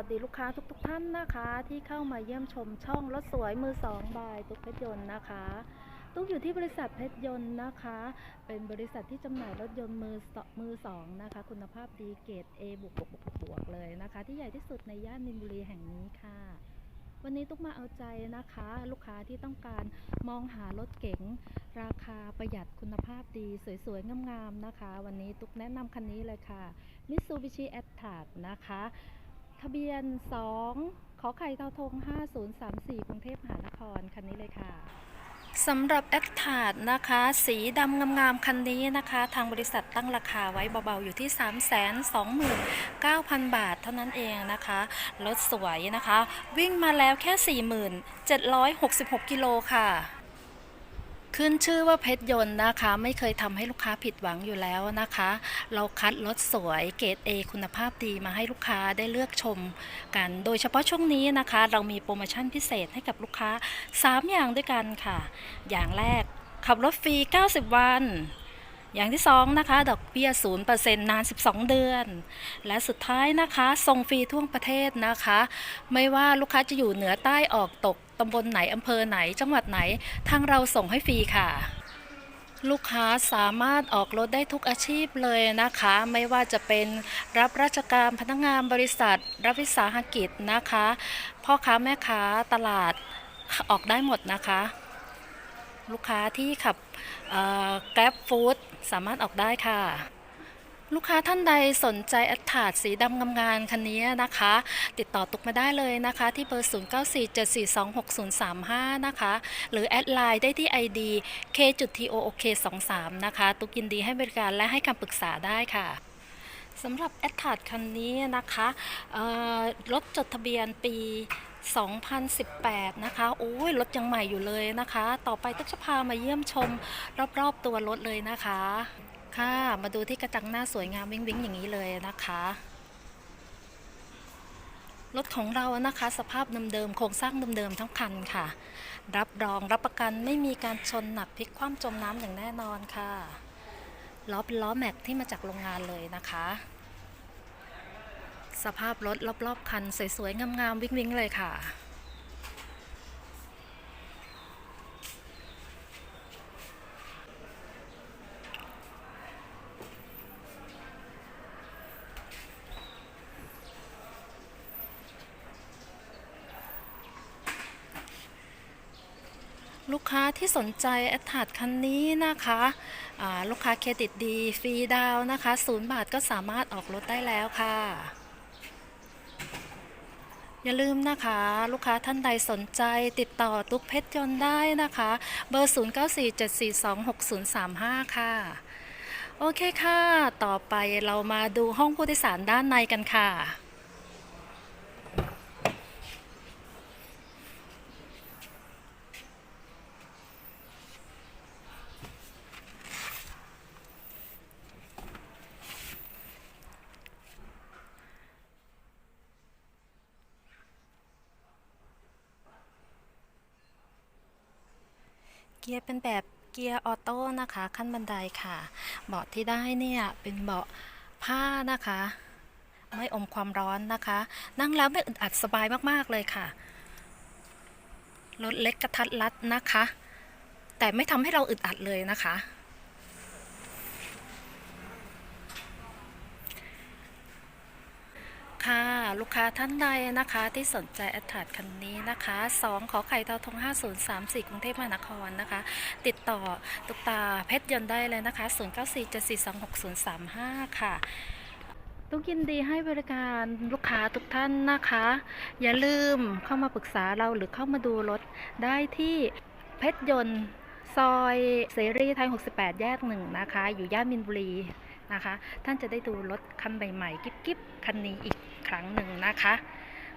วัสดีลูกค้าทุกๆทท่านนะคะ ที่เข้ามาเยี่ยมชมช่องรถสวยมือสองบายตุ๊กเพชรยนต์นะคะ ตุ๊กอยู่ที่บริษัทเพชรยนต์นะคะ เป็นบริษัทที่จำหน่ายรถยนต์มือสมือสองนะคะ คุณภาพดีเกรด A บวกบวกบวกบวกเลยนะคะ ที่ใหญ่ที่สุดในย่านมินบุรีแห่งนี้ค่ะ วันนี้ตุ๊กมาเอาใจนะคะ ลูกค้าที่ต้องการมองหารถเก๋งราคาประหยัดคุณภาพดีสวยๆงามๆนะคะ วันนี้ตุ๊กแนะนำคันนี้เลยค่ะ Mitsubishi a t t r a นะคะ ทะเบียน 2 ขอไข่เตาทง 5034 กรุงเทพมหานคร คันนี้เลยค่ะสำหรับแอคทาดนะคะ สีดำงามๆคันนี้นะคะ ทางบริษัทตั้งราคาไว้เบาๆอยู่ที่ 329,000 บาทเท่านั้นเองนะคะ รถสวยนะคะ วิ่งมาแล้วแค่ 4766 กิโลค่ะ ขึ้นชื่อว่าเพชรยนต์นะคะ ไม่เคยทำให้ลูกค้าผิดหวังอยู่แล้วนะคะ เราคัดรถสวยเกรด A คุณภาพดีมาให้ลูกค้าได้เลือกชมกัน โดยเฉพาะช่วงนี้นะคะ เรามีโปรโมชั่นพิเศษให้กับลูกค้า 3 อย่างด้วยกันค่ะ อย่างแรกขับรถฟรี 90 วัน อย่างที่ 2 นะคะ ดอกเบี้ย 0%นาน 12 เดือน และสุดท้ายนะคะส่งฟรีทั่วประเทศนะคะ ไม่ว่าลูกค้าจะอยู่เหนือใต้ออกตก ตำบลไหนอำเภอไหน จังหวัดไหน ทางเราส่งให้ฟรีค่ะ ลูกค้าสามารถออกรถได้ทุกอาชีพเลยนะคะ ไม่ว่าจะเป็นรับราชการพนักงานบริษัท รับวิสาหกิจนะคะ พ่อค้าแม่ค้าตลาดออกได้หมดนะคะ ลูกค้าที่ขับแกร็บฟู้ดสามารถออกได้ค่ะ ลูกค้าท่านใดสนใจอดถาดสีดำงามๆคันนี้นะคะ ติดต่อตุกมาได้เลยนะคะ ที่เบอร์ 0947426035 นะคะ หรือแอดไลน์ได้ที่ ID k.took23 นะคะ ตุกยินดีให้บริการและให้คำปรึกษาได้ค่ะสำหรับแอดถาดคันนี้นะคะรถจดทะเบียนปี 2018 นะคะ โอ้ย รถยังใหม่อยู่เลยนะคะ ต่อไปตุ๊กจะพามาเยี่ยมชมรอบๆตัวรถเลยนะคะ ค่ะ มาดูที่กระจังหน้าสวยงามวิ้งวิ้งอย่างนี้เลยนะคะรถของเรานะคะสภาพเดิมๆโครงสร้างเดิมๆทั้งคันค่ะ รับรองรับประกันไม่มีการชนหนักพลิกคว่ำจมน้ำอย่างแน่นอนค่ะล้อเป็นล้อแม็กที่มาจากโรงงานเลยนะคะ สภาพรถรอบๆคันสวยๆงามๆวิ่งๆเลยค่ะ ลูกค้าที่สนใจแอดถาดคันนี้นะคะลูกค้าเครดิตดี ฟรีดาวน์นะคะศูนย์บาทก็สามารถออกรถได้แล้วค่ะ อย่าลืมนะคะ ลูกค้าท่านใดสนใจติดต่อตุ๊กเพชรยนต์ได้นะคะ เบอร์ 0947426035 ค่ะ โอเคค่ะ ต่อไปเรามาดูห้องผู้โดยสารด้านในกันค่ะ เกียร์เป็นแบบเกียร์ออโต้นะคะ ขั้นบันไดค่ะ เบาะที่ได้เนี่ยเป็นเบาะผ้านะคะ ไม่อมความร้อนนะคะ นั่งแล้วไม่อึดอัดสบายมากๆเลยค่ะรถเล็กกระทัดรัดนะคะ แต่ไม่ทำให้เราอึดอัดเลยนะคะ ค่ะ ลูกค้าท่านใดนะคะที่สนใจแอดทาดคันนี้นะคะ 2 ขอไข่เตาทง 5034 กรุงเทพมหานครนะคะ ติดต่อตุกตาเพชรยนต์ได้เลยนะคะ 0947426035 ค่ะตุกยินดีให้บริการลูกค้าทุกท่านนะคะ อย่าลืมเข้ามาปรึกษาเราหรือเข้ามาดูรถได้ที่เพชรยนต์ซอยเสรีไทย 68 แยกหนึ่งนะคะ อยู่ย่านมินบุรี นะคะ ท่านจะได้ดูรถคันใหม่ๆกิ๊บๆคันนี้อีกครั้งหนึ่งนะคะ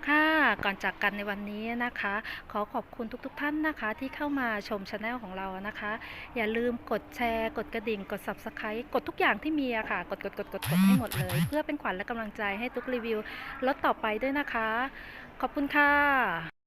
ค่ะก่อนจากกันในวันนี้นะคะ ขอขอบคุณทุกๆทท่านนะคะ ที่เข้ามาชมช anel ของเรานะคะ อย่าลืมกดแชร์ กดกระดิ่ง กด subscribe กดทุกอย่างที่มีอะค่ะ กดกดกดกดกดให้หมดเลย เพื่อเป็นขวัญและกำลังใจให้ทุกรีวิวรถต่อไปด้วยนะคะ ขอบคุณค่ะ